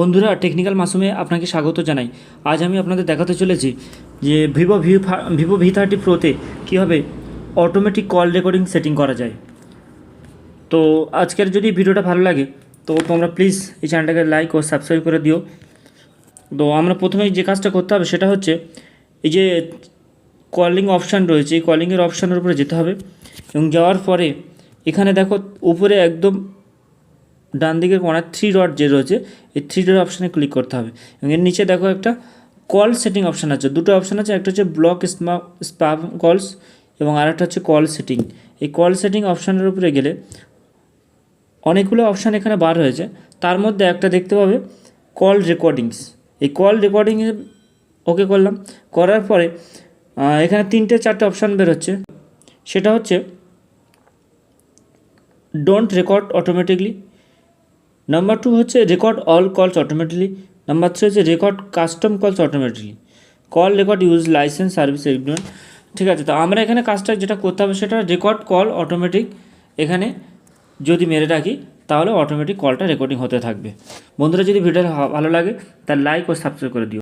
বন্ধুরা টেকনিক্যাল মাসুমে আপনাকে স্বাগত জানাই। আজ আমি আপনাদের দেখাতে চলেছি যে Vivo V Vivo V thirty প্রোতে কীভাবে অটোমেটিক কল রেকর্ডিং সেটিং করা যায়। তো আজকের যদি ভিডিওটা ভালো লাগে, তো তোমরা প্লিজ এই চ্যানেলটাকে লাইক ও সাবস্ক্রাইব করে দিও। তো আমরা প্রথমে যে কাজটা করতে হবে সেটা হচ্ছে এই যে কলিং অপশান রয়েছে, এই কলিংয়ের অপশানের উপরে যেতে হবে। এবং যাওয়ার পরে এখানে দেখো, উপরে একদম ডান দিকের কোনায় থ্রি ডট যে রয়েছে, এই থ্রি ডট অপশানে ক্লিক করতে হবে। এবং এর নিচে দেখো একটা কল সেটিং অপশান আছে। দুটো অপশান আছে, একটা হচ্ছে ব্লক স্মা স্পাম কলস এবং আরেকটা হচ্ছে কল সেটিং এই কল সেটিং অপশানের উপরে গেলে অনেকগুলো অপশান এখানে বার হয়েছে। তার মধ্যে একটা দেখতে পাবে কল রেকর্ডিংস এই কল রেকর্ডিংয়ে ওকে করলাম। করার পরে এখানে তিনটে চারটে অপশান বেরোচ্ছে সেটা হচ্ছে don't record automatically number two হচ্ছে record all calls automatically number three হচ্ছে record custom calls automatically call record use licence service agreement ঠিক আছে, তো আমরা এখানে কাজটা যেটা করতে হবে সেটা রেকর্ড কল অটোমেটিক এখানে যদি মেরে রাখি, তাহলে অটোমেটিক কলটা রেকর্ডিং হতে থাকবে। বন্ধুরা, যদি ভিডিওটা ভালো লাগে তার লাইক ও সাবস্ক্রাইব করে দিও।